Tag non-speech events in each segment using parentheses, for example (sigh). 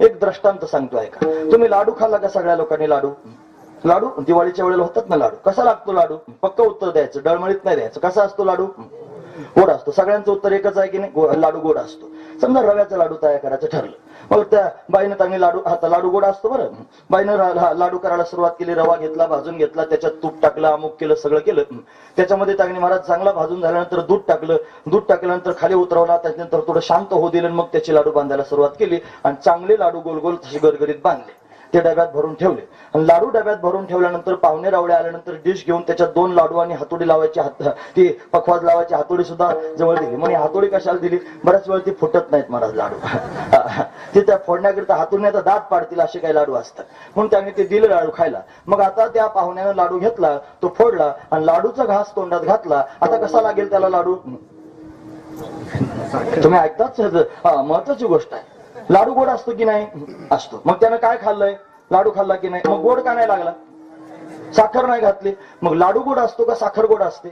एक दृष्टांत सांगतो ऐका तुम्ही लाडू खाल्ला का सगळ्या लोकांनी लाडू? लाडू? दिवाळीच्या वेळेला होतात ना लाडू. कसा लागतो लाडू? पक्क उत्तर द्यायचं. डळमळीत नाही द्यायचं. कसा असतो लाडू? गोड असतो. सगळ्यांचं उत्तर एकच आहे की नाही? लाडू गोड असतो. समजा रव्याचा लाडू तयार करायचं ठरलं. मग त्या बाईनं चांगली लाडू आता लाडू गोड असतो बरं. बाईनं लाडू करायला सुरुवात केली रवा घेतला भाजून घेतला त्याच्यात तूप टाकलं अमुक केलं सगळं केलं. त्याच्यामध्ये त्यांनी महाराज चांगला भाजून झाल्यानंतर दूध टाकलं. दूध टाकल्यानंतर खाली उतरवला त्याच्यानंतर थोडं शांत होऊ दिलं मग त्याची लाडू बांधायला सुरुवात केली आणि चांगले लाडू गोल गोल तसे गरगरीत बांधले. ते डब्यात भरून ठेवले. आणि लाडू डब्यात भरून ठेवल्यानंतर पाहुणे रावळे आल्यानंतर डिश घेऊन त्याच्यात दोन लाडू आणि हातोडी लावायची हात ती पखवाज लावायची हातोडी सुद्धा जवळ दिली. म्हणे हातोडी कशाला दिली? बऱ्याच वेळ ती फुटत नाहीत महाराज लाडू. (laughs) ते त्या फोडण्याकरिता हातोडीने आता दात पाडतील असे काही लाडू असतात. म्हणून त्यांनी ते दिले लाडू खायला. मग आता त्या पाहुण्यानं लाडू घेतला तो फोडला आणि लाडूचा घास तोंडात घातला. आता कसा लागेल त्याला लाडू? तुम्ही ऐकताच हा महत्वाची गोष्ट आहे. लाडू गोड असतो की नाही? असतो. मग त्यानं काय खाल्लंय? लाडू खाल्ला की नाही? मग गोड का नाही लागला? साखर नाही घातली. मग लाडू गोड असतो का साखर गोड असते?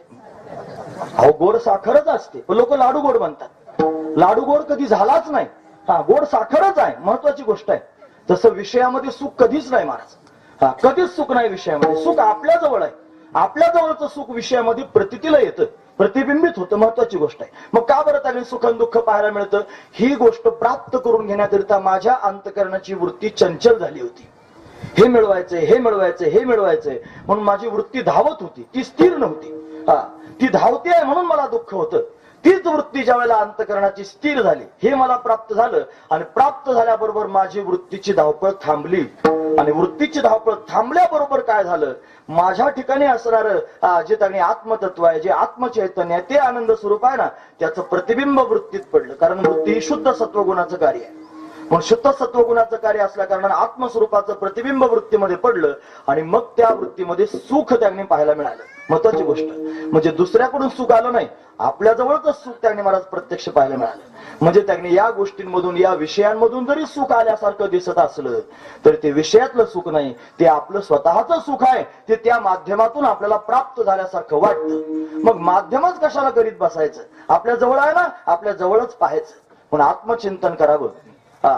अहो गोड साखरच असते. लोक लाडू गोड म्हणतात. लाडू गोड कधी झालाच नाही. हा गोड साखरच आहे. महत्वाची गोष्ट आहे. तसं विषयामध्ये सुख कधीच नाही महाराज. हा कधीच सुख नाही विषयामध्ये. सुख आपल्या जवळ आहे. आपल्या जवळचं सुख विषयामध्ये प्रतितीला येतं प्रतिबिंबित होतं महत्वाची गोष्ट आहे. मग का बरं त्याने सुख आणि दुःख पाहायला मिळतं? ही गोष्ट प्राप्त करून घेण्याकरिता माझ्या अंतकरणाची वृत्ती चंचल झाली होती. हे मिळवायचंय हे मिळवायचंय हे मिळवायचंय. म्हणून माझी वृत्ती धावत होती ती स्थिर नव्हती. हा ती धावते आहे म्हणून मला दुःख होतं. तीच वृत्ती ज्या वेळेला अंतकरणाची स्थिर झाली हे मला प्राप्त झालं. आणि प्राप्त झाल्याबरोबर माझी वृत्तीची धावपळ थांबली. आणि वृत्तीची धावपळ थांबल्याबरोबर काय झालं? माझ्या ठिकाणी असणार जे त्यांनी आत्मतत्व आहे जे आत्मचैतन्य आहे ते आनंद स्वरूप आहे ना त्याचं प्रतिबिंब वृत्तीत पडलं. कारण वृत्ती ही शुद्ध सत्वगुणाचं कार्य आहे. म्हणून शुद्ध सत्वगुणाचं कार्य असल्या कारणाने आत्मस्वरूपाचं प्रतिबिंब वृत्तीमध्ये पडलं आणि मग त्या वृत्तीमध्ये सुख त्यांनी पाहायला मिळालं. महत्वाची गोष्ट. म्हणजे दुसऱ्याकडून सुख आलं नाही आपल्या जवळच सुख त्यांनी महाराज प्रत्यक्ष पाहायला मिळालं. म्हणजे त्यांनी या गोष्टींमधून या विषयांमधून जरी सुख आल्यासारखं दिसत असलं तर ते विषयातलं सुख नाही ते आपलं स्वतःच सुख आहे ते त्या माध्यमातून आपल्याला प्राप्त झाल्यासारखं वाटतं. मग माध्यमच कशाला करीत बसायचं? आपल्या जवळ आहे ना आपल्या जवळच पाहायचं. म्हणून आत्मचिंतन करावं. हा